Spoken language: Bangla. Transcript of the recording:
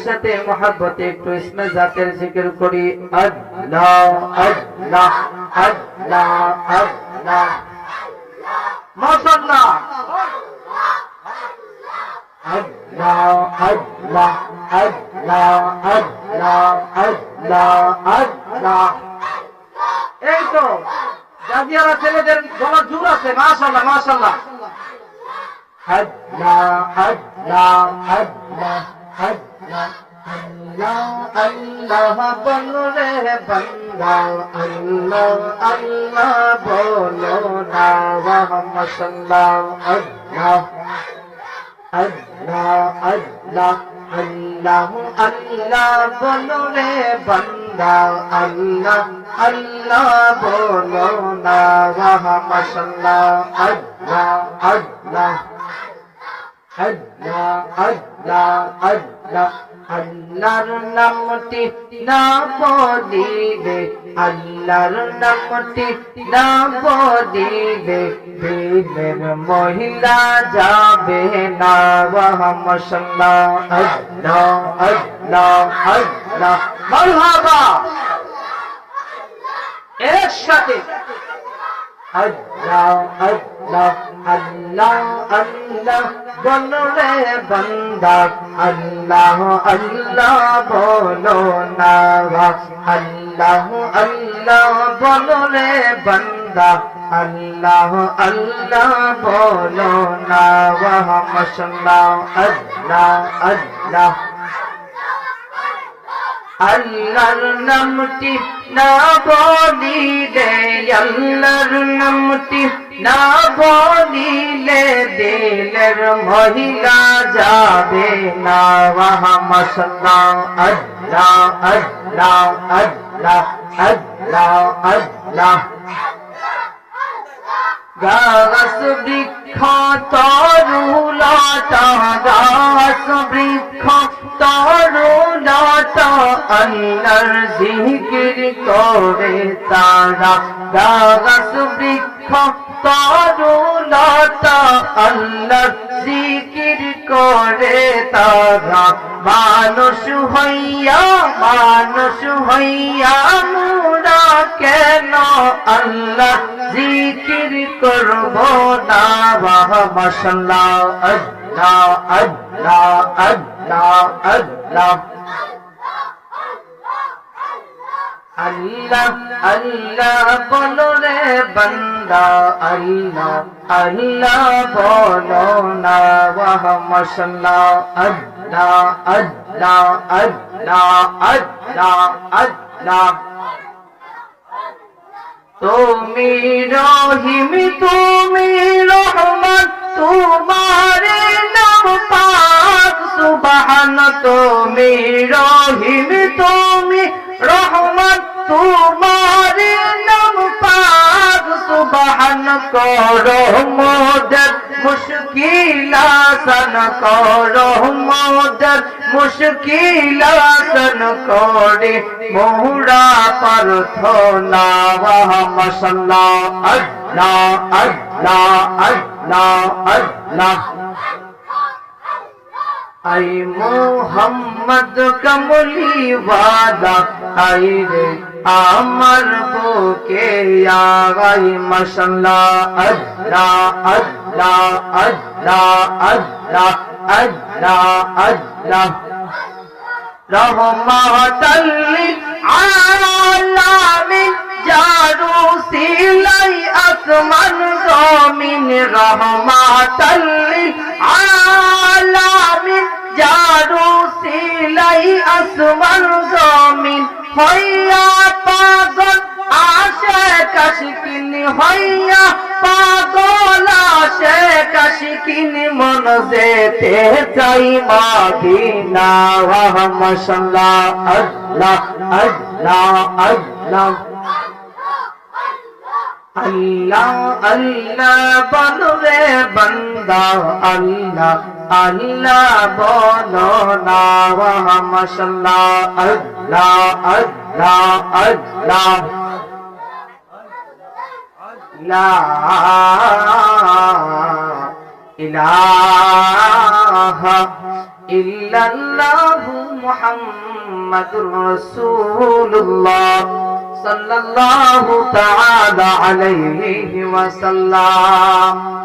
একসাথে মহাব্বতে একটু ইসমে জাতের জিকির করি। আল্লাহ আল্লাহ আল্লাহ আল্লাহ। মাশাআল্লাহ। আল্লাহ আল্লাহ আল্লাহ আল্লাহ। আল্লাহ আল্লাহ এই তো, জাজিয়ারা ছেলেদের গলা জোর আছে, মাশাআল্লাহ মাশাআল্লাহ। আল্লাহ আল্লাহ আল্লাহ। আল্লাহ আল্লাহ আল্লাহ বলো রে বান্দা আল্লাহ আল্লাহ বলো না মোহাম্মদ সাল্লাল্লাহু আল্লাহ আল্লাহ আল্লাহ আল্লাহ আল্লাহ বলো রে বান্দা আল্লাহ আল্লাহ বলো না মোহাম্মদ সাল্লাল্লাহু আল্লাহ আল্লাহ আল্লাহ আল্লাহ, আল্লাহর নামটি না বলিলে আল্লাহর নামটি না বলিলে দিলের মহিলা যাবে না মারহাবা। এর সাথে আল্লাহ আল্লাহ আল্লাহ আল্লাহ বলো রে বান্দা আল্লাহ আল্লাহ বলো না আল্লাহ আল্লাহ বলো রে বান্দা আল্লাহ আল্লাহ বলো না মশলা আল্লাহ আল্লাহ আল্লাহর নামটি না বলিলে, আল্লাহর নামটি না বলিলে দিলের মহিলা যাবে না। মশলা আল্লাহ আল্লাহ আল্লাহ আল্লাহ আল্লাহ গাছ বৃক্ষ তরুলতা গাছ বৃক্ষ তরুলতা আল্লাহর জিকির করে তারা গাছ বৃক্ষ তরুলতা আল্লাহর জিকির করে তারা মানুষ হইয়া মানুষ হইয়া মুরা কেন আল্লাহ জিকির করব না মশলা আল্লাহ আল্লাহ আল্লাহ আল্লাহ আল্লাহ আল্লাহ বলো রে বান্দা, আল্লাহ আল্লাহ বলো না, ওয়াহ মশলা আল্লাহ আল্লাহ আল্লাহ আল্লাহ আল্লাহ। তুমি রহিম, তুমি রহমান, তোমার নাম পাক, সুবহান, তুমি রহিম। তোমার নাম পাক, সুবহান করো, মোদের মুশকিল আসান করো, মোদের মুশকিল আসান করে। মোহরা প্রার্থনা ওয়াহ মশলা আল্লাহ আল্লাহ আল্লাহ আল্লাহ। আই মোহাম্মদ কমলি ওয়াদা, আই রে আমার বুকে আই মশলা আল্লাহ আল্লাহ আল্লাহ আল্লাহ আল্লাহ আল্লাহ। রহমাতাল্লি আলামিন জারু সিলাই আসমান জমিন রহমাতাল্লি আলামিন জারু সিলাই আসমান জমিন, হইয়া কাশিকিন হইয়া পাগল আশে কাশিকিন মন যেতে চাই মাদিনা ওয়াহ মশলা আল্লাহ আল্লাহ আল্লাহ। আল্লাহ আল্লাহ বলো রে বান্দা, আল্লাহ আল্লাহ বলো না ওয়াহ আল্লাহ আল্লাহ আল্লাহ। মুহাম্মাদুর রাসূলুল্লাহ সাল্লাল্লাহু তাআলা আলাইহি ওয়াসাল্লাম।